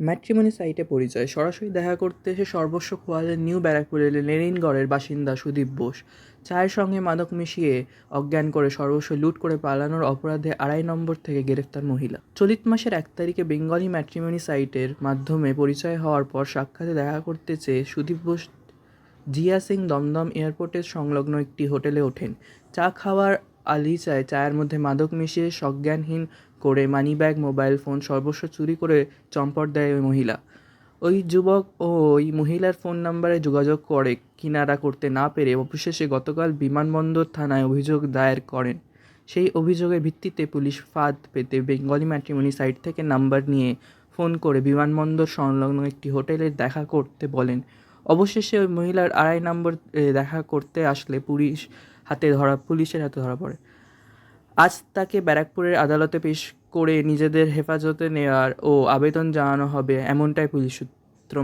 Matrimony সাইটে পরিচয়। সরাসরি দেখা করতে এসে সর্বস্ব খোয়ালেন নিউ ব্যারাকপুরের লেনিনগড়ের বাসিন্দা সুদীপ বোস। চায়ের সঙ্গে মাদক মিশিয়ে অজ্ঞান করে সর্বস্ব লুট করে পালানোর অপরাধে আড়াই নম্বর থেকে গ্রেফতার মহিলা। চলিত মাসের এক তারিখে বেঙ্গলি ম্যাট্রিমনি সাইটের মাধ্যমে পরিচয় হওয়ার পর সাক্ষাতে দেখা করতে চেয়ে সুদীপ বোস জিয়া সিং দমদম এয়ারপোর্টের সংলগ্ন একটি হোটেলে ওঠেন। চা খাওয়ার আলিচায় চায়ের মধ্যে মাদক মিশিয়ে সজ্ঞানহীন করে মানিব্যাগ, মোবাইল ফোন সর্বস্ব চুরি করে চম্পট দেয় ওই মহিলা। ওই যুবক ও ওই মহিলার ফোন নাম্বারে যোগাযোগ করে, কিনারা করতে না পেরে অবশেষে গতকাল বিমানবন্দর থানায় অভিযোগ দায়ের করেন। সেই অভিযোগের ভিত্তিতে পুলিশ ফাঁদ পেতে বেঙ্গলি ম্যাট্রিমনি সাইট থেকে নাম্বার নিয়ে ফোন করে বিমানবন্দর সংলগ্ন একটি হোটেলে দেখা করতে বলেন। অবশেষে ওই মহিলার আড়াই নম্বর দেখা করতে আসলে পুলিশ হাতে ধরা, পুলিশের হাতে ধরা পড়ে। আজ তাকে ব্যারাকপুরের আদালতে পেশ করে নিজেদের হেফাজতে নেওয়ার ও আবেদন জানানো হবে এমনটাই পুলিশ সূত্র